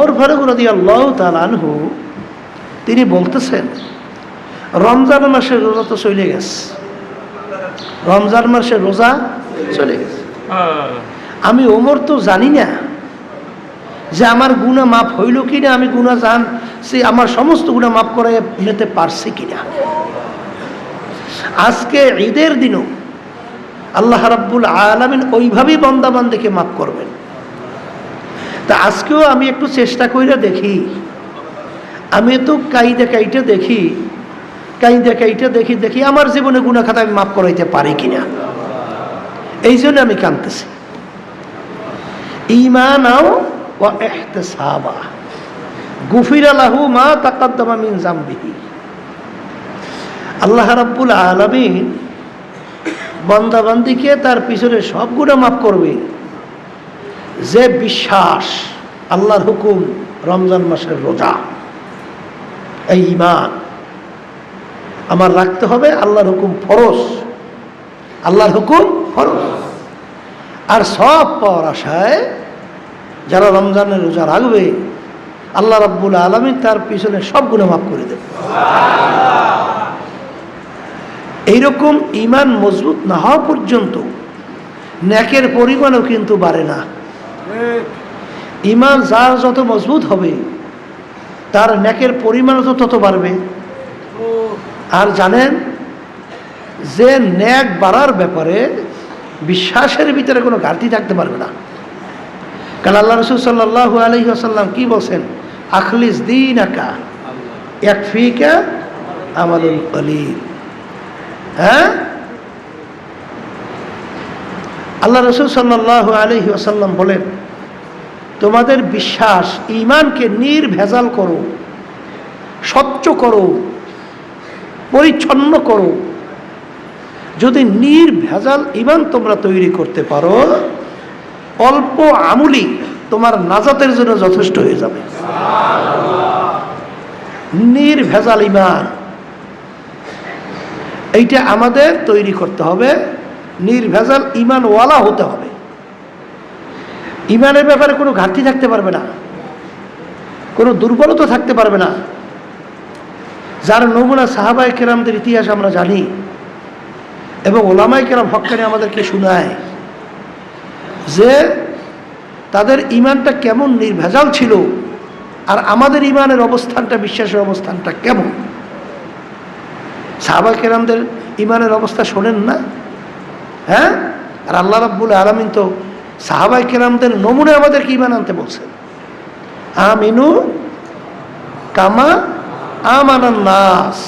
ওর ফারুক রদি আল্লাহ তালানহু তিনি বলতেছেন, রমজান মাসের রোজা তো চলে গেছে। রমজান মাসের রোজা চলে গেছে। আমি ওমর তো জানি না যে আমার গুণা মাফ হইল কিনা, আমি গুণা জান, সে আমার সমস্ত গুণা মাফ করে নিতে পারছি কিনা। আজকে ঈদের দিনও আল্লাহ রাব্বুল আলমিন ওইভাবেই বন্দাবান্দিকে মাফ করবেন। তা আজকেও আমি একটু চেষ্টা করে দেখি। আমি তো কাইদা কাইটা দেখি, কাইদা কাইটা দেখি দেখি আমার জীবনে গুণা আমি মাফ করাইতে পারি কিনা। এই জন্য আমি কানতেছি ইমানাও ও এহতেসাবা গুফির আলাহু মা তাকাদ্দামা মিন জামবিহি। আল্লাহ রাব্বুল আলামিন বন্দাবান্দিকে তার পিছনে সব গুণা মাফ করবে। যে বিশ্বাস, আল্লাহর হুকুম রমজান মাসের রোজা, এই ইমান আমার রাখতে হবে, আল্লাহর হুকুম ফরস আল্লাহর হুকুম ফরস আর সব পাওয়ার আশায় যারা রমজানের রোজা রাখবে, আল্লাহ রাব্বুল আলমী তার পিছনে সব গুণে মাফ করে দেবে। এইরকম ইমান মজবুত না হওয়া পর্যন্ত ন্যাকের পরিমাণও কিন্তু বাড়ে না। ইমান যার যত মজবুত হবে, তার ন্যাকের পরিমাণও তো তত বাড়বে। আর জানেন, যে ন্যাক বাড়ার ব্যাপারে বিশ্বাসের ভিতরে কোনো ঘাটতি থাকতে পারবে না। কারণ আল্লাহ রসুল সাল্লাহ আলহি আসাল্লাম কি বলছেন? আখলিস দিন আকা এক ফিকা আমালুল কলিল। হ্যাঁ? আল্লাহ রসুল সাল্লাহ আলহি আসাল্লাম বলেন, তোমাদের বিশ্বাস ইমানকে নির্ভেজাল করো, স্বচ্ছ করো, পরিচ্ছন্ন করো। যদি নির্ভেজাল ইমান তোমরা তৈরি করতে পারো, অল্প আমুলি তোমার নাজাতের জন্য যথেষ্ট হয়ে যাবে। নির্ভেজাল ইমান এইটা আমাদের তৈরি করতে হবে। নির্ভেজাল ইমানওয়ালা হতে হবে। ইমানের ব্যাপারে কোনো ঘাটতি থাকতে পারবে না। কোনো দুর্বলতা থাকতে পারবে না। যার নমুনা সাহাবাই কেরামদের ইতিহাস আমরা জানি এবং ওলামাই কেরাম হকানি আমাদেরকে শোনায় যে তাদের ইমানটা কেমন নির্ভেজাল ছিল আর আমাদের ইমানের অবস্থানটা, বিশ্বাসের অবস্থানটা কেমন? সাহাবা কেরামদের ইমানের অবস্থা শোনেন না? হ্যাঁ? আর আল্লাহ রাব্বুল আলমিন তো সাহাবাই কেরামদের নমুনে আমাদেরকে ইমান আনতে বলছেন আমিনু কামা আমানান নাস।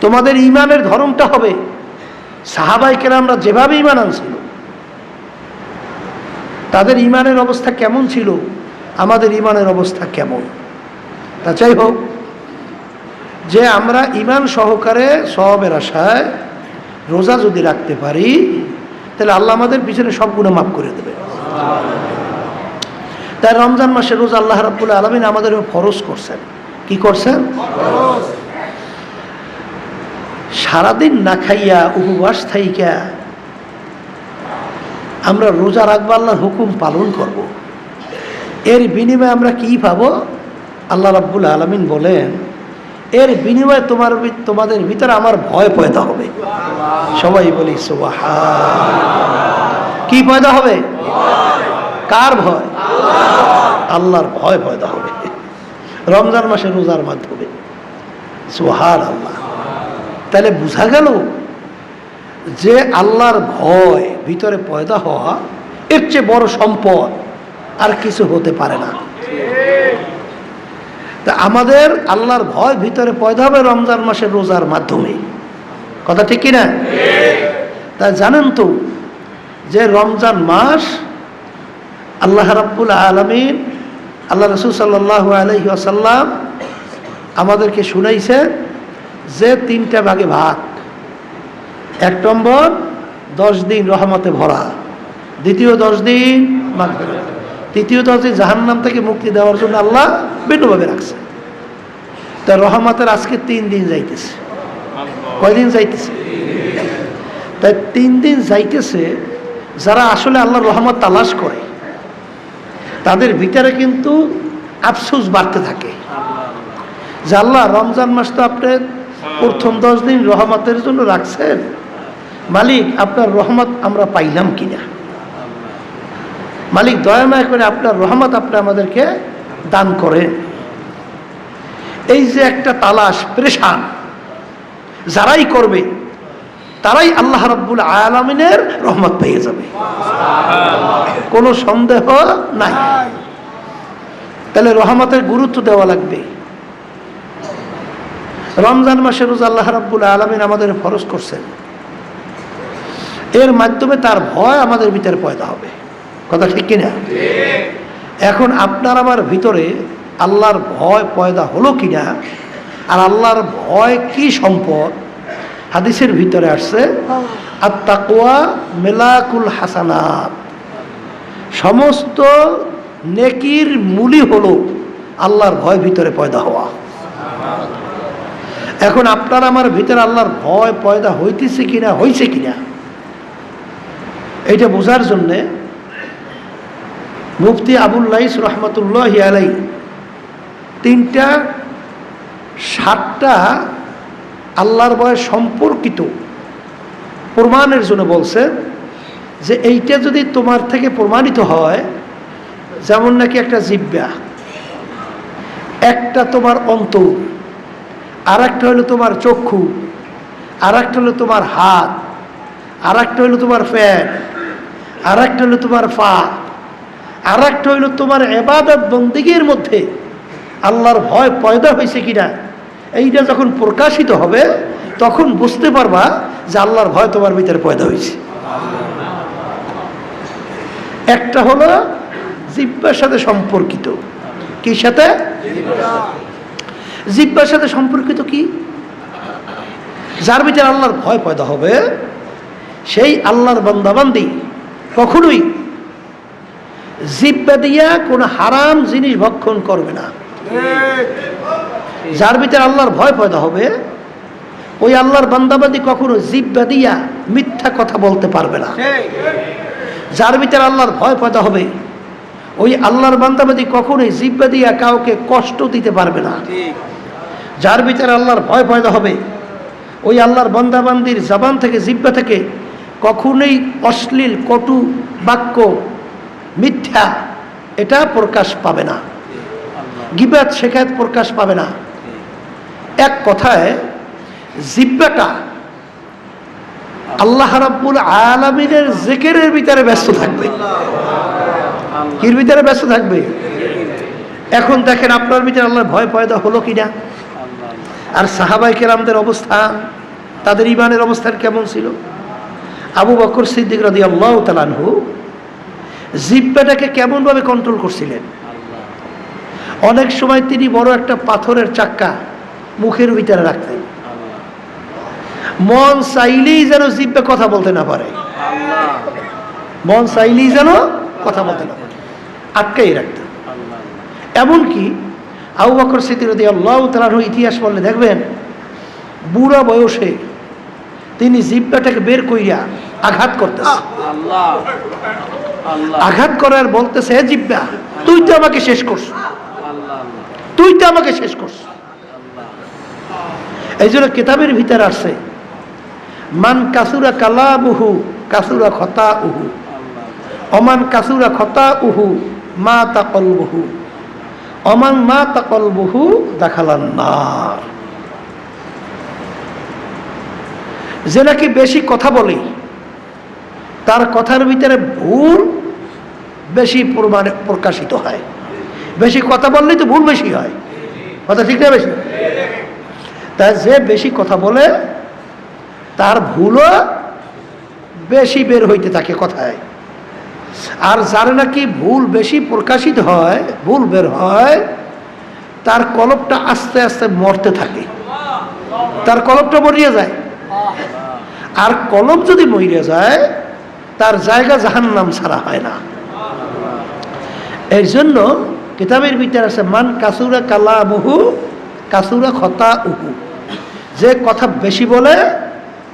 তোমাদের ইমানের ধরনটা হবে সাহাবাই কেরামরা যেভাবে ইমান আনছিল, তাদের ইমানের অবস্থা কেমন ছিল, আমাদের ইমানের অবস্থা কেমন। তা যাই হোক, যে আমরা ইমান সহকারে সবের আশায় রোজা যদি রাখতে পারি, তাহলে আল্লাহ আমাদের পিছনে সব গুণে মাফ করে দেবে। তাই রমজান মাসে রোজা আল্লাহ রাবুল আলমিন আমাদের ফরজ করছেন। কি করছেন? সারাদিন না খাইয়া, উপবাস থাইকা আমরা রোজা রাখব, আল্লাহর হুকুম পালন করব। এর বিনিময়ে আমরা কি পাবো? আল্লাহ রাব্বুল আলমিন বলেন এর বিনিময়ে তোমার তোমাদের ভিতরে আমার ভয় পয়দা হবে। সবাই বলি সুবাহা কি পয়দা হবে? কার ভয়? আল্লাহর ভয় পয়দা হবে। রমজান মাসে রোজার মাধ্যমে। সোহার আল্লাহ তাহলে বোঝা গেল যে আল্লাহর ভয় ভিতরে পয়দা হওয়া এর চেয়ে বড় সম্পদ আর কিছু হতে পারে না। তা আমাদের আল্লাহর ভয় ভিতরে পয়দা হবে রমজান মাসের রোজার মাধ্যমে। কথা ঠিক কিনা? তা জানেন তো যে রমজান মাস আল্লাহ রাব্বুল আলমিন, আল্লাহ রসুল সাল্লাহ আলহি আমাদেরকে শুনাইছে যে তিনটা ভাগে ভাগ। এক নম্বর, দশ দিন রহমতে ভরা। দ্বিতীয় দশ দিন মাগফিরাত। তৃতীয় দশ দিন জাহান্নাম থেকে মুক্তি দেওয়ার জন্য আল্লাহ ভিন্নভাবে রাখছে। তা রহমতের আজকে তিন দিন যাইতেছে। কয়দিন যাইতেছে? তাই তিন দিন যাইতেছে যারা আসলে আল্লাহ রহমত তালাশ করে তাদের ভিতরে কিন্তু আফসোস বাড়তে থাকে। যে আল্লাহ রমজান মাস তো আপনি প্রথম দশ দিন রহমতের জন্য রাখছেন। মালিক আপনার রহমত আমরা পাইলাম কিনা? মালিক দয়াময় করে আপনার রহমত আপনি আমাদেরকে দান করেন। এই যে একটা তালাশ প্রেশান যারাই করবে তারাই আল্লাহ রব্বুল আলমিনের রহমত পেয়ে যাবে। কোনো সন্দেহ নাই। তাহলে রহমতের গুরুত্ব দেওয়া লাগবে। রমজান মাসে রোজ আল্লাহ রাব্বুল আলমিন আমাদের ফরজ করছেন। এর মাধ্যমে তার ভয় আমাদের ভিতরে পয়দা হবে। কথা ঠিক কিনা? এখন আপনার আমার ভিতরে আল্লাহর ভয় পয়দা হলো কিনা? আর আল্লাহর ভয় কি সম্পদ? হাদিসের ভিতরে আসছে আর তাকুয়া মেলাকুল হাসানাত। সমস্ত নেকির মূলই হলো আল্লাহর ভয় ভিতরে পয়দা হওয়া। এখন আপনার আমার ভিতরে আল্লাহর ভয় পয়দা হইতেছে কিনা হয়েছে কিনা? এইটা বোঝার জন্যে মুফতি আবুল্লাইস রহমতুল্লাহ আলাই তিনটা, সাতটা আল্লাহর বয়স সম্পর্কিত প্রমাণের জন্য বলছে যে এইটা যদি তোমার থেকে প্রমাণিত হয়, যেমন নাকি একটা জিব্যা একটা তোমার অন্তর আর একটা হলো তোমার চক্ষু আর একটা হলো তোমার হাত আর একটা হলো তোমার ফ্যান আর একটা হলো তোমার পা আর একটা হইল তোমার এবাদত বন্দিগের মধ্যে আল্লাহর ভয় পয়দা হয়েছে কিনা? এইটা যখন প্রকাশিত হবে, তখন বুঝতে পারবা যে আল্লাহর ভয় তোমার ভিতরে পয়দা হয়েছে। একটা হলো জিব্বার সাথে সম্পর্কিত। কি সাথে? জিব্বার সাথে সম্পর্কিত কি? যার ভিতরে আল্লাহর ভয় পয়দা হবে, সেই আল্লাহর বন্দাবান্দি কখনোই জিব্বা দিয়া কোনো হারাম জিনিস ভক্ষণ করবে না। যার ভিতরে আল্লাহর ভয় পয়দা হবে, ওই আল্লাহর বান্দাবাদী কখনো জিব্বা দিয়া মিথ্যা কথা বলতে পারবে না। যার ভিতরে আল্লাহর ভয় পয়দা হবে, ওই আল্লাহর বান্দাবাদী কখনোই জিব্বা দিয়া কাউকে কষ্ট দিতে পারবে না। যার ভিতরে আল্লাহর ভয় পয়দা হবে, ওই আল্লাহর বন্দাবান্দির জবান থেকে, জিব্বা থেকে কখনোই অশ্লীল, কটু বাক্য মিথ্যা, এটা প্রকাশ পাবে না। গিবাত শেখায়ত প্রকাশ পাবে না। এক কথায়, জিব্বাটা আল্লাহ রাব্বুল আলমিনের জেকেরের ভিতরে ব্যস্ত থাকবে। কির ভিতরে ব্যস্ত থাকবে? এখন দেখেন আপনার ভিতরে আল্লাহর ভয় পয়দা হলো কিনা? আর সাহাবাই কেরামদের অবস্থান তাদের ইমানের অবস্থান কেমন ছিল? আবু বকর সিদ্দিক রাদি আল্লাহ তালানহু জিব্বাটাকে কেমনভাবে কন্ট্রোল করছিলেন? অনেক সময় তিনি বড় একটা পাথরের চাক্কা মুখের ভিতরে রাখতেন। মন চাইলেই যেন জিব্বে কথা বলতে না পারে। মন চাইলেই যেন কথা বলতে না পারে। আটকাই রাখতেন। এমনকি আবু বকর স্মৃতি আল্লাহ তালার ইতিহাস বললে দেখবেন, বুড়া বয়সে তিনি জিব্বাটাকে বের কইরা আঘাত করতেছে আঘাত করার বলতেছে, হে জিব্বা, তুই তো আমাকে শেষ করছ তুই তো আমাকে শেষ করছ এই জন্য কিতাবের ভিতরে আসছে, মান কাসুরা কালা বহু কাসুরা খতা উহু অমান কাসুরা খতা উহু মা তাকল বহু অমান মা তাকল বহু দেখালান না যে নাকি বেশি কথা বলে, তার কথার ভিতরে ভুল বেশি পরিমাণে প্রকাশিত হয়। বেশি কথা বললেই তো ভুল বেশি হয়। কথা ঠিক না বেশি? তা যে বেশি কথা বলে, তার ভুলও বেশি বের হইতে থাকে কথায়। আর যার নাকি ভুল বেশি প্রকাশিত হয়, ভুল বের হয়, তার কলপটা আস্তে আস্তে মরতে থাকে। তার কলপটা মরিয়ে যায়। আর কলপ যদি মরিয়ে যায়, তার জায়গা জাহান্নাম ছাড়া হয় না। এর জন্য কিতাবের ভিতরে আছে মান কাসুরা কালা বহু কাসুরা খতা উহু যে কথা বেশি বলে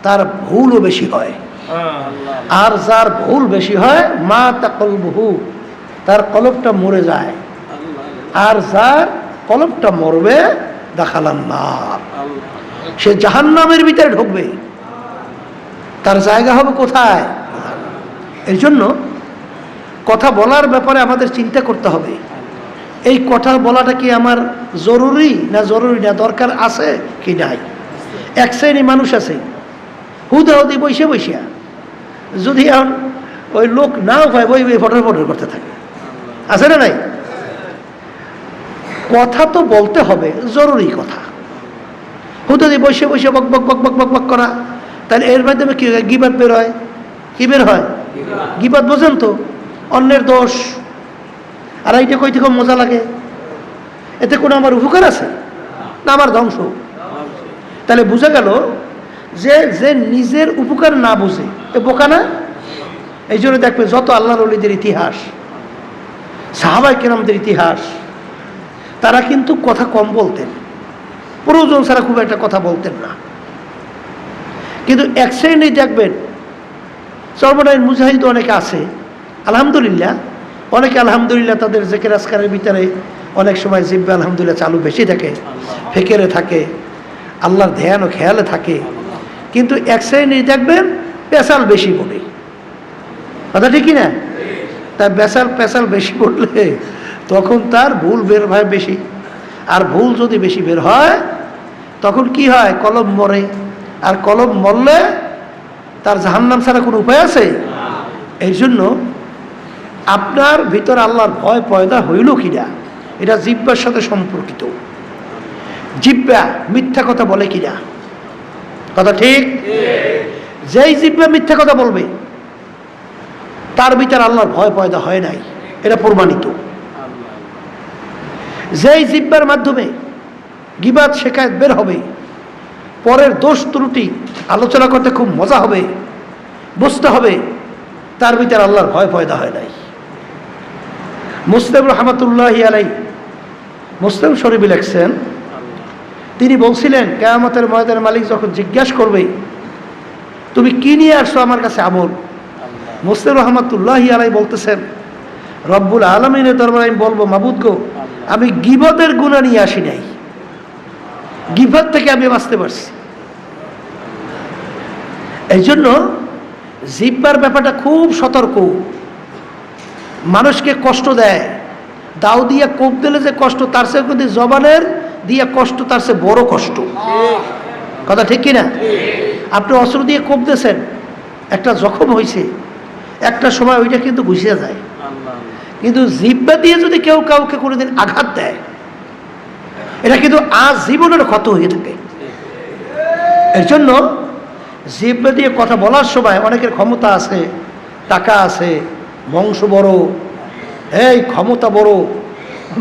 তার ভুলও বেশি হয়। আর যার ভুল বেশি হয় মা তাকল বহু তার কলবটা মরে যায়। আর যার কলমটা মরবে দেখালাম না সে জাহান্নামের ভিতরে ঢুকবে। তার জায়গা হবে কোথায়? এই জন্য কথা বলার ব্যাপারে আমাদের চিন্তা করতে হবে। এই কথা বলাটা কি আমার জরুরি না জরুরি না? দরকার আছে কি নাই? এক শ্রেণি মানুষ আছে হুদা হুদি বসে বসিয়া যদি ওই লোক নাও পায় ওই ফটর ফটর করতে থাকে। আছে না নাই? কথা তো বলতে হবে, জরুরি কথা। হুদা দিয়ে বসে বসে বক বক বক বক বক বক করা, তাহলে এর মাধ্যমে কি হয়? গিবাদ বের হয়। কি বের হয়? গিবাদ বোঝেন তো? অন্যের দোষ। আর এইটা কইতে খুব মজা লাগে? এতে কোনো আমার উপকার আছে? না, আমার ধ্বংস। তাহলে বোঝা গেল যে যে নিজের উপকার না বুঝে, এ বোকা না? এই জন্য দেখবে যত আল্লাহর অলিদের ইতিহাস সাহাবাই কেরামদের ইতিহাস, তারা কিন্তু কথা কম বলতেন। প্রয়োজন ছাড়া খুব একটা কথা বলতেন না। কিন্তু এক শ্রেণি দেখবেন সর্বনায়ন মুজাহিদ অনেকে আছে আলহামদুলিল্লাহ, অনেকে আলহামদুলিল্লাহ তাদের জেকের আসকারের ভিতরে অনেক সময় জিব্বে আলহামদুলিল্লাহ চালু বেশি থাকে, ফেকেরে থাকে, আল্লাহর ধ্যান ও খেয়ালে থাকে। কিন্তু এক শ্রেণি দেখবেন পেশাল বেশি পড়ে কথা ঠিকই না তার পেশাল পেশাল বেশি পড়লে তখন তার ভুল বের হয় বেশি। আর ভুল যদি বেশি বের হয়, তখন কি হয়? কলম মরে। আর কলম মরলে তার জাহান্নাম ছাড়া কোনো উপায় আছে? এই জন্য আপনার ভিতর আল্লাহর ভয় পয়দা হইল কিনা? এটা জিব্বার সাথে সম্পর্কিত। জিব্বা মিথ্যা কথা বলে কিনা? কথা ঠিক? যেই জিব্বা মিথ্যা কথা বলবে তার ভিতর আল্লাহর ভয় পয়দা হয় নাই। এটা প্রমাণিত। যেই জিব্বার মাধ্যমে গিবাদ শেখায় বের হবে পরের দোষ ত্রুটি আলোচনা করতে খুব মজা হবে বুঝতে হবে তার ভিতর আল্লাহর ভয় পয়দা হয় নাই। মুসলিম রহমতুল্লাহ আলাই মুসলিম শরীফ লেখছেন তিনি বলছিলেন কেয়ামতের ময়দানের মালিক যখন জিজ্ঞাসা করবে তুমি কি নিয়ে আসছো আমার কাছে আমল? মুসলিম রহমতুল্লাহ আলাই বলতেছেন রব্বুল আলমিনের দরবার আমি বলব মাবুদ গো আমি গিবতের গুণা নিয়ে আসি নাই। গিবত থেকে আমি বাঁচতে পারছি। এই জন্য জিব্বার ব্যাপারটা খুব সতর্ক। মানুষকে কষ্ট দেয়। দাও দিয়া কোপ দিলে যে কষ্ট, তার চেয়ে কিন্তু জবানের দিয়া কষ্ট, তার চেয়ে বড় কষ্ট। কথা ঠিক কিনা? আপনি অস্ত্র দিয়ে কোপ দিয়েছেন, একটা জখম হয়েছে একটা সময় ওইটা কিন্তু ঘুষিয়ে যায়। কিন্তু জিব্বা দিয়ে যদি কেউ কাউকে কোনোদিন আঘাত দেয়, এটা কিন্তু আজ জীবনের ক্ষত হয়ে থাকে। এর জন্য জিব্বা দিয়ে কথা বলার সময় অনেকের ক্ষমতা আছে, টাকা আছে বংশ বড় এই ক্ষমতা বড়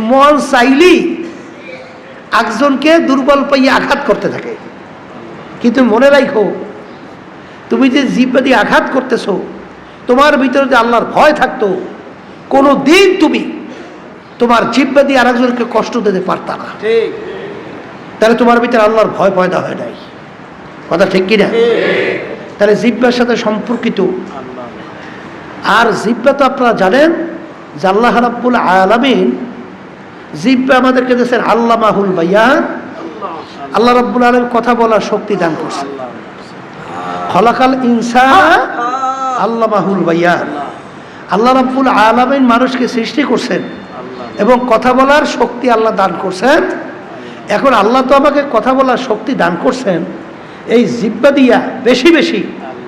মন চাইলেই একজনকে দুর্বল পাইয়ে আঘাত করতে থাকে। কিন্তু মনে রাখো তুমি যে জিব্বা দিয়ে আঘাত করতেছো তোমার ভিতরে যে আল্লাহর ভয় থাকতো কোনো দিন তুমি তোমার জিব্বা দিয়ে আরেকজনকে কষ্ট দিতে পারতা না। তাহলে তোমার ভিতরে আল্লাহর ভয় পয়দা হয় নাই। কথা ঠিক কিনা? তাহলে জিব্বার সাথে সম্পর্কিত আর জিব্বা তো আপনারা জানেন যে আল্লাহ রাব্বুল আলামিন জিব্বা আমাদেরকে দেশের আল্লাহ মাহুল বাইয়ান আল্লাহ রাব্বুল আলম কথা বলার শক্তি দান করছে খলাকাল ইনসা আল্লাহ মাহুল বাইয়ান আল্লাহ রাব্বুল আলামিন মানুষকে সৃষ্টি করছেন এবং কথা বলার শক্তি আল্লাহ দান করছেন। এখন আল্লাহ তো আমাকে কথা বলার শক্তি দান করছেন। এই জিব্বা দিয়া বেশি বেশি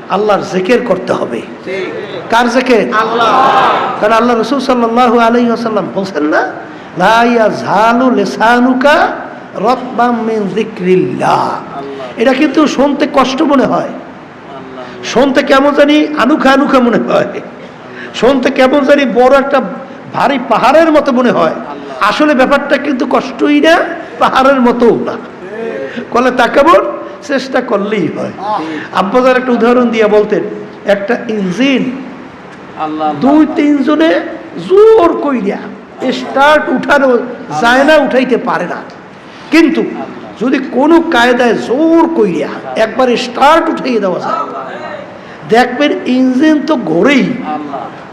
আল্লাহর জেকের করতে হবে। কার জেকের? আল্লাহ। কারণ আল্লাহ রসুল সাল্লাহ আলাই আসাল্লাম বলছেন না মিন এটা কিন্তু শুনতে কষ্ট মনে হয়। শুনতে কেমন জানি আনুখা আনুখা মনে হয়। শুনতে কেমন জানি বড় একটা ভারী পাহাড়ের মতো মনে হয়। আসলে ব্যাপারটা কিন্তু কষ্টই না পাহাড়ের মতোও না। কলে তা কেমন? চেষ্টা করলেই হয়। আব্বাজার একটা উদাহরণ দিয়ে বলতেন একটা ইঞ্জিন দুই তিনজনে জোর কইরা স্টার্ট উঠানো যায় না উঠাইতে পারে না। কিন্তু যদি কোনো কায়দায় জোর কইরা একবার স্টার্ট উঠাইয়ে দেওয়া যায় দেখবেন ইঞ্জিন তো ঘোরেই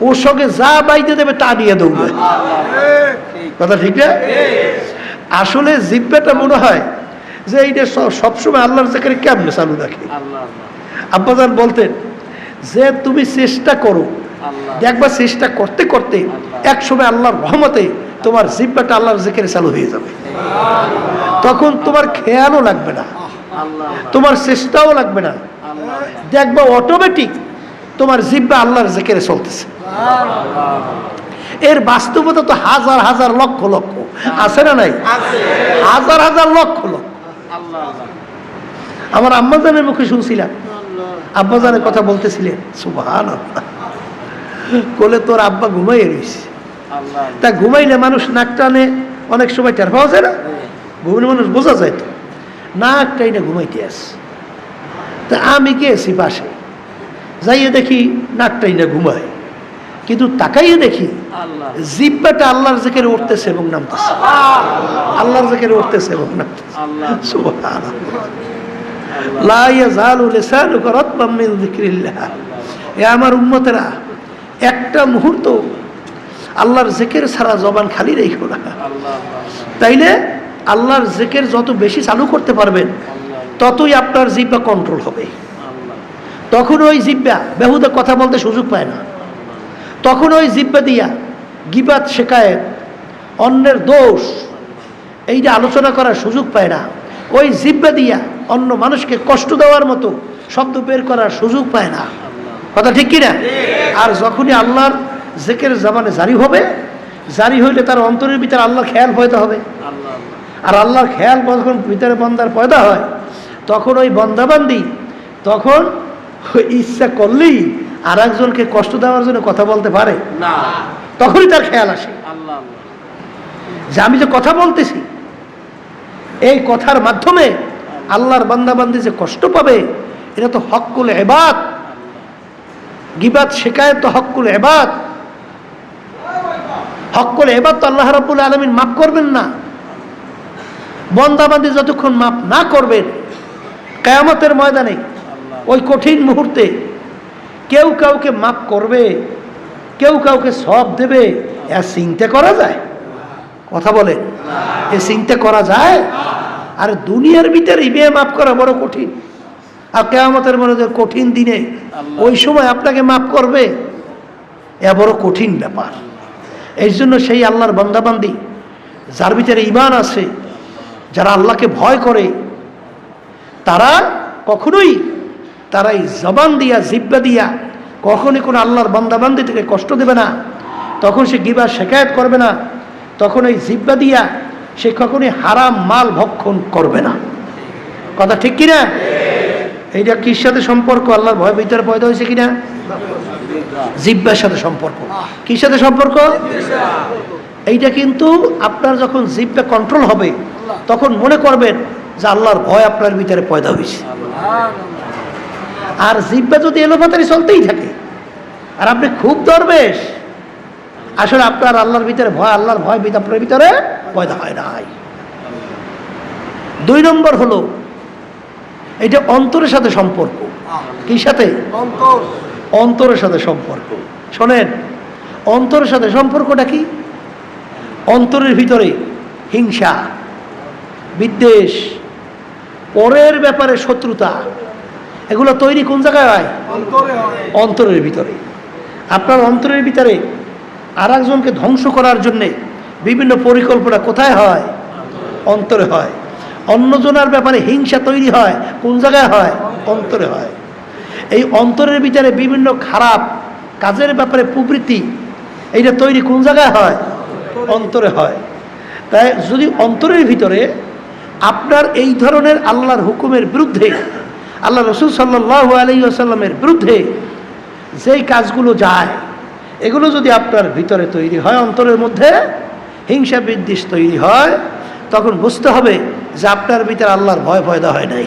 ওর সঙ্গে যা বাইতে দেবে তা নিয়ে দৌড়বে কথা ঠিক না? আসলে জিব্বাটা মনে হয় যে এইটা সব- সবসময় আল্লাহর জাকের কেমনে চালু রাখে? আব্বাজান বলতেন যে তুমি চেষ্টা করো দেখবা চেষ্টা করতে করতে এক সময় আল্লাহর রহমতে তোমার জিব্বাটা আল্লাহর জেকের চালু হয়ে যাবে। তখন তোমার খেয়ালও লাগবে না। তোমার চেষ্টাও লাগবে না। দেখবা অটোমেটিক তোমার জিব্বা আল্লাহর জেকের চলতেছে। এর বাস্তবতা তো হাজার হাজার লক্ষ লক্ষ। আছে না নাই? হাজার হাজার লক্ষ লক্ষ। আমার আম্মাজানের মুখে শুনছিলাম। আব্বাজানের কথা বলতেছিলেন সুবহান কোলে তোর আব্বা ঘুমাইয়ে রয়েছে তা ঘুমাইলে মানুষ নাক টানে অনেক সময় টের পাওয়া যায় না? ঘুমাইলে মানুষ বোঝা যায় তো। নাক টাইনে ঘুমাইতে আস। তা আমি গেছি পাশে। যাইয়ে দেখি নাক টাইনে ঘুমায়। কিন্তু তাকাইয়ে দেখি জিব্বাটা আল্লাহর জেকের উঠতেছে এবং নামতেছে। আল্লাহর জেকের উঠতেছে এবং নামতেছে। আমার উম্মতেরা একটা মুহূর্ত আল্লাহর জেকের ছাড়া জবান খালি রেখো না। তাইলে আল্লাহর জেকের যত বেশি চালু করতে পারবেন ততই আপনার জিব্বা কন্ট্রোল হবে। তখন ওই জিব্বা বেহুদে কথা বলতে সুযোগ পায় না। তখন ওই জিব্বা দিয়া গিবাত শেখায় অন্যের দোষ এইটা আলোচনা করার সুযোগ পায় না। ওই জিব্বা দিয়া অন্য মানুষকে কষ্ট দেওয়ার মতো শব্দ বের করার সুযোগ পায় না। কথা ঠিক কিনা? আর যখনই আল্লাহর জেকের জামানে জারি হবে জারি হইলে তার অন্তরের ভিতরে আল্লাহর খেয়াল পয়দা হবে। আর আল্লাহর খেয়াল যখন ভিতরে বন্দার পয়দা হয় তখন ওই বন্দাবান্দি তখন ইচ্ছা করলেই আর একজনকে কষ্ট দেওয়ার জন্য কথা বলতে পারে। না। তখনই তার খেয়াল আসে। আল্লাহ। যে আমি যে কথা বলতেছি এই কথার মাধ্যমে আল্লাহর বান্দাবান্দি যে কষ্ট পাবে, এটা তো হকুল এবাদ গিবাদ শেখায় তো হকুল এবাদ হকুল এবাদ তো আল্লাহ রাবুল আলমিন মাফ করবেন না। বন্দাবান্দি যতক্ষণ মাফ না করবেন, কেয়ামতের ময়দানে, ওই কঠিন মুহূর্তে কেউ কাউকে মাফ করবে, কেউ কাউকে সব দেবে এর চিন্তা করা যায়। কথা বলে। এ চিন্তা করা যায়? আর দুনিয়ার ভিতরে বিয়ে মাফ করা বড় কঠিন। আর কেয়ামতের মনে যে কঠিন দিনে ওই সময় আপনাকে মাফ করবে এ বড় কঠিন ব্যাপার। এই জন্য সেই আল্লাহর বান্দাবান্দি যার ভিতরে ইমান আছে যারা আল্লাহকে ভয় করে তারা কখনোই তারা এই জবান দিয়া জিব্বা দিয়া কখনই কোনো আল্লাহর বান্দাবান্দি থেকে কষ্ট দেবে না। তখন সে গিবা শেখায়ত করবে না। তখন ওই জিব্বা দিয়া সে কখনই হারাম মাল ভক্ষণ করবে না। কথা ঠিক কিনা? এইটা কির সাথে সম্পর্ক? আল্লাহর ভয় ভিতরে পয়দা হয়েছে কিনা? জিব্বার সাথে সম্পর্ক। কির সাথে সম্পর্ক? এইটা কিন্তু আপনার যখন জিব্বা কন্ট্রোল হবে, তখন মনে করবেন যে আল্লাহর ভয় আপনার ভিতরে পয়দা হয়েছে। আর জিব্বা যদি এলোপাতারি চলতেই থাকে, আর আপনি খুব দরবেশ আসলে আপনার আল্লাহর ভিতরে ভয় আল্লাহর ভয় আপনার ভিতরে পয়দা হয় নাই। দুই নম্বর হলো এটা অন্তরের সাথে সম্পর্ক। কি সাথে? অন্তরের সাথে সম্পর্ক। শোনেন অন্তরের সাথে সম্পর্কটা কি? অন্তরের ভিতরে হিংসা বিদ্বেষ পরের ব্যাপারে শত্রুতা এগুলো তৈরি কোন জায়গায় হয়। অন্তরের ভিতরে। আপনার অন্তরের ভিতরে আর একজনকে ধ্বংস করার জন্যে বিভিন্ন পরিকল্পনা কোথায় হয়? অন্তরে হয়। অন্যজনের ব্যাপারে হিংসা তৈরি হয়। কোন জায়গায় হয়? অন্তরে হয়। এই অন্তরের ভিতরে বিভিন্ন খারাপ কাজের ব্যাপারে প্রবৃত্তি, এইটা তৈরি কোন জায়গায় হয়? অন্তরে হয়। তাই যদি অন্তরের ভিতরে আপনার এই ধরনের আল্লাহর হুকুমের বিরুদ্ধে, আল্লাহ রসুল সাল্লাহ আলী আসাল্লামের বিরুদ্ধে যেই কাজগুলো যায় এগুলো যদি আপনার ভিতরে তৈরি হয়, অন্তরের মধ্যে হিংসা বিদ্বেষ তৈরি হয়, তখন বুঝতে হবে যে আপনার ভিতরে আল্লাহর ভয় পয়দা হয় নাই।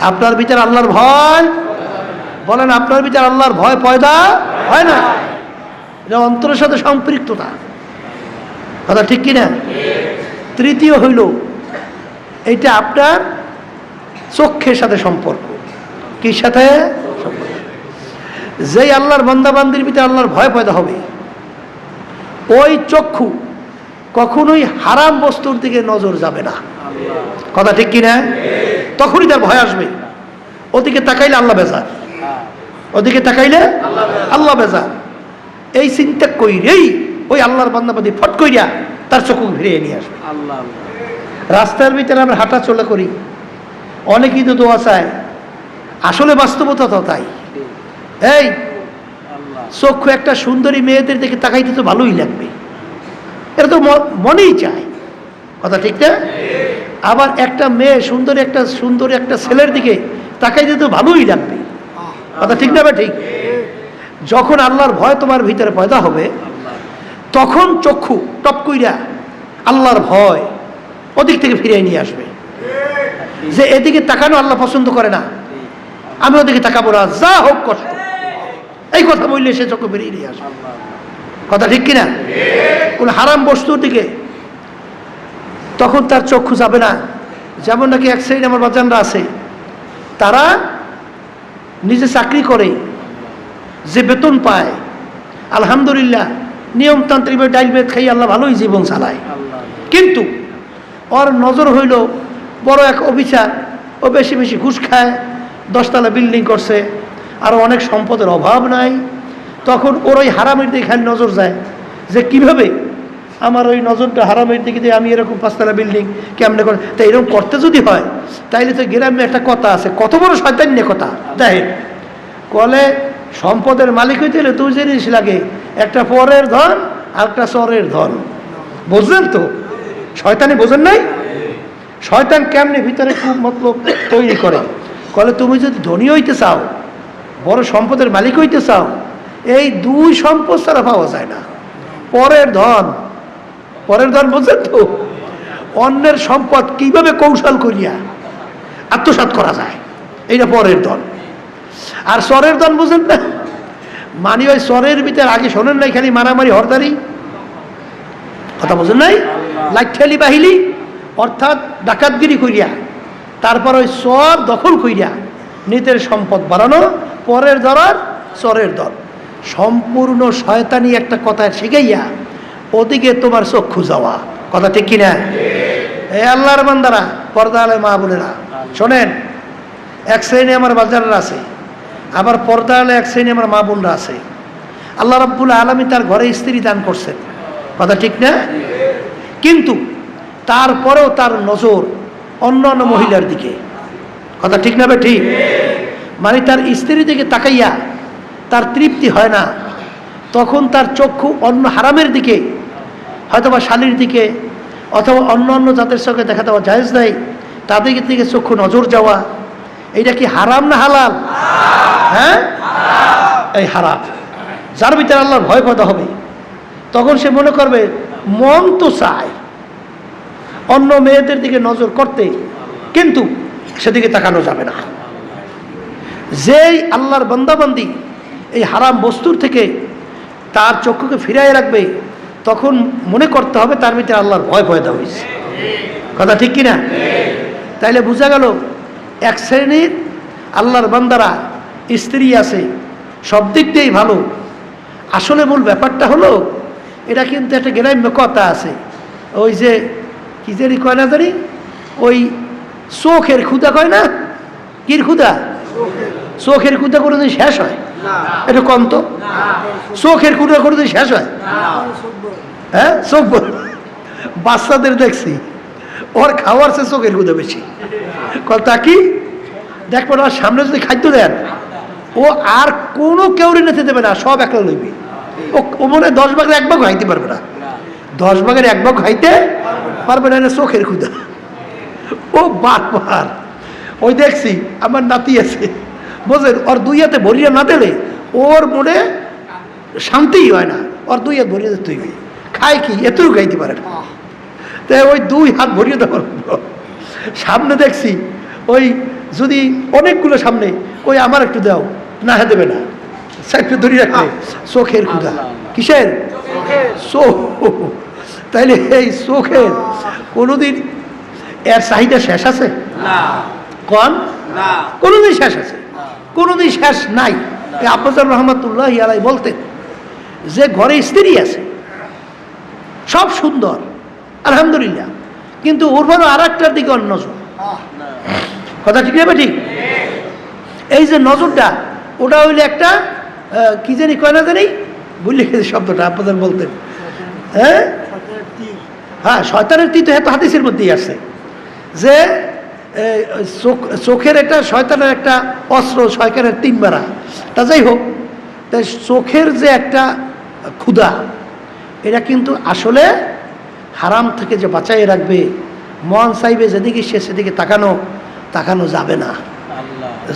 আপনার ভিতরে আল্লাহর ভয়, বলেন আপনার ভিতরে আল্লাহর ভয় পয়দা হয় না? এটা অন্তরের সাথে সম্পৃক্ততা। কথা ঠিক কিনা? তৃতীয় হইল এটা আপনার চক্ষের সাথে সম্পর্ক। কির সাথে। যেই আল্লাহর বন্দাবান্দির ভিতরে আল্লাহর ভয় পয়দা হবে, ওই চক্ষু কখনোই হারাম বস্তুর দিকে নজর যাবে না। কথা ঠিক কিনা? তখনই তার ভয় আসবে। ওদিকে তাকাইলে আল্লাহ হ্যাঁ ওদিকে তাকাইলে আল্লাহ বেজা এই চিন্তা কইরেই ওই আল্লাহর বান্দাবাদী ফট কইরা তার চক্ষু ফিরিয়ে নিয়ে আসবে। রাস্তার ভিতরে আমরা হাঁটা চলা করি। অনেকেই তো দোয়া চায়। আসলে বাস্তবতা তো তাই। এই, চক্ষু একটা সুন্দরী মেয়েদের দিকে তাকাইতে তো ভালোই লাগবে। এটা তো মনেই চায় কথা ঠিক না? আবার একটা মেয়ে সুন্দরী একটা সুন্দরী একটা ছেলের দিকে তাকাইতে তো ভালোই লাগবে। কথা ঠিক না বা ঠিক? যখন আল্লাহর ভয় তোমার ভিতরে পয়দা হবে, তখন চক্ষু টপ কইরা আল্লাহর ভয় ওদিক থেকে ফিরিয়ে নিয়ে আসবে। যে এদিকে তাকানো আল্লাহ পছন্দ করে না, আমি ওদিকে তাকাবো না, যা হোক কষ্ট। এই কথা বললে সে চক্ষু বেরিয়ে আসবে কথা ঠিক কিনা? কোন হারাম বস্তুর দিকে তখন তার চক্ষু যাবে না। যেমন নাকি এক সাইড আমার বাজানরা আছে, তারা নিজে চাকরি করে, যে বেতন পায়। আলহামদুলিল্লাহ নিয়মতান্ত্রিকভাবে ডাইল বেদ খাই আল্লাহ ভালোই জীবন চালায়। কিন্তু ওর নজর হইল বড় এক অফিসার, ও বেশি বেশি ঘুষ খায়, দশতলা বিল্ডিং করছে আর অনেক সম্পদের অভাব নাই। তখন ওর ওই হারামের দিকে খালি নজর যায় যে কীভাবে আমার ওই নজরটা হারামের দিকে দিয়ে আমি এরকম পাঁচতলা বিল্ডিং কেমনে করে তা এরকম করতে যদি হয়, তাইলে তো গ্রামে একটা কথা আছে, কত বড় শয়তান্য কথা? দেখেন, কলে সম্পদের মালিক হইতে হলে দুই জিনিস লাগে, একটা পরের ধন, আর একটা চরের ধন। বুঝলেন তো? শয়তানি বোঝেন নাই? শয়তান কেমনে ভিতরে খুব মতলব তৈরি করে? কলে তুমি যদি ধনী হইতে চাও বড় সম্পদের মালিক হইতে চাও, এই দুই সম্পদ ছাড়া পাওয়া যায় না। পরের ধন পরের ধন বুঝলেন তো? অন্যের সম্পদ কীভাবে কৌশল করিয়া আত্মসাৎ করা যায়, এইটা পরের ধন। আর স্বরের ধন বুঝেন না? মানি ওই স্বরের ভিতরে আগে শোনেন নাই খালি মারামারি হরদারি কথা বুঝেন নাই? লাইঠালি বাহিলি, অর্থাৎ ডাকাতগিরি করিয়া, তারপর ওই স্বর দখল করিয়া নিজের সম্পদ বাড়ানো পরের ধরার চরের দর সম্পূর্ণ শয়তানি একটা কথা শিখাইয়া ওদিকে তোমার চক্ষু যাওয়া। কথা ঠিক কিনা? এই আল্লাহর বান্দারা, পর্দা আলে মা বোনেরা, শোনেন, এক শ্রেণি আমার বাজারের আছে, আবার পর্দা আলে এক শ্রেণি আমার মা বোনরা আছে। আল্লাহ রাব্বুল আলমী তার ঘরে স্ত্রী দান করছেন। কথা ঠিক না? কিন্তু তারপরেও তার নজর অন্য অন্য মহিলার দিকে। কথা ঠিক না বে ঠিক? মানে তার স্ত্রীর দিকে তাকাইয়া তার তৃপ্তি হয় না। তখন তার চক্ষু অন্য হারামের দিকে হয়তো বা শালির দিকে, অথবা অন্য অন্য জাতের সঙ্গে দেখা দেওয়া জায়েজ নাই। তাদের দিকে চক্ষু নজর যাওয়া, এইটা কি হারাম না হালাল? হ্যাঁ? এই হারাম। যার ভিতরে আল্লাহর ভয় পয়দা হবে, তখন সে মনে করবে, মন তো চায় অন্য মেয়েদের দিকে নজর করতে, কিন্তু সেদিকে তাকানো যাবে না। যেই আল্লাহর বান্দাবান্দি এই হারাম বস্তুর থেকে তার চক্ষুকে ফিরাই রাখবে, তখন মনে করতে হবে তার ভিতরে আল্লাহর ভয় পয়দা হয়েছে। কথা ঠিক কিনা? তাইলে বোঝা গেল, এক শ্রেণির আল্লাহর বান্দারা স্ত্রী আছে, সব দিক দিয়েই ভালো। আসলে মূল ব্যাপারটা হলো, এটা কিন্তু একটা গ্রাম্য কথা আছে। ওই যে, কি জানি কয় না জানি? ওই চোখের ক্ষুদা কয় না? কির ক্ষুদা চোখের ক্ষুদা কোনো দিন শেষ হয়? এটা কম তো? চোখের ক্ষুদা কোনো দিন শেষ হয়? হ্যাঁ? চোখ বাচ্চাদের দেখছি ওর খাওয়ার সে চোখের ক্ষুদা বেশি। কথা কি? দেখব না সামনে যদি খাদ্য দেন ও আর কোনো কেউরি নিতে দেবে না সব একলা লইবে। ও ও মনে দশ ভাগের এক ভাগ খাইতে পারবে না। দশ ভাগের এক ভাগ খাইতে পারবে না এটা চোখের ক্ষুদা ও বারবার ওই দেখছি আমার নাতি আছে। বোঝেন ওর দুই হাতে ভরিয়া না দিলে ওর মনে শান্তিই হয় না। ওর দুই হাত ভরিয়ে দিতে হইবে। খায় কি? এতটুকু খাইতে পারে না। তাই ওই দুই হাত ভরিয়ে দেওয়ার সামনে দেখছি ওই যদি অনেকগুলো সামনে ওই আমার একটু দাও না হ্যাঁ দেবে না। একটু ধরে রাখলে চোখের ক্ষুধা। কিসের? চোখ তাইলে এই চোখের কোনোদিন এর চাহিদা শেষ আছে? না। কন? না। কোনোদিন শেষ আছে? কোনোদিন শেষ নাই। আব্বাজার রহমতুল্লাহ আলাই বলতেন যে ঘরে স্ত্রী আছে সব সুন্দর আলহামদুলিল্লাহ কিন্তু ওর ভালো আর একটার দিকে অন্য নজর। কথা ঠিক নেবে ঠিক? এই যে নজরটা ওটা হইলে একটা কি জানি কয় না জানি? বুঝলি শব্দটা আপনাদের বলতেন। হ্যাঁ? হ্যাঁ শয়তানের তীর তো এত হাদিসের মধ্যেই আছে। যে চোখের একটা শয়তানের একটা অস্ত্র শয়তানের তিন বেড়া তা যাই হোক তাই চোখের যে একটা ক্ষুধা এটা কিন্তু আসলে হারাম থেকে যে বাঁচাই রাখবে মন চাইবে যেদিকে সে সেদিকে তাকানো তাকানো যাবে না।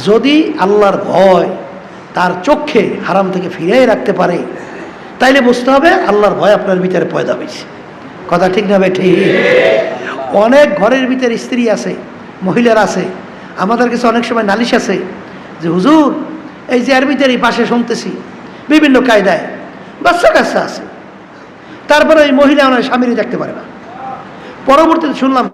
যদি আল্লাহর ভয় তার চোখে হারাম থেকে ফিরিয়ে রাখতে পারে তাইলে বুঝতে হবে আল্লাহর ভয় আপনার ভিতরে পয়দা হয়েছে। কথা ঠিক না ভাই? ঠিক। অনেক ঘরের ভিতরে স্ত্রী আছে মহিলার আছে। আমাদের কাছে অনেক সময় নালিশ আছে যে, হুজুর, এই যে আর্মিদের এই পাশে শুনতেছি, বিভিন্ন কায়দায় বাচ্চা কাচ্চা আছে। তারপরে ওই মহিলা ওনার স্বামীরই দেখতে পারে না। পরবর্তীতে শুনলাম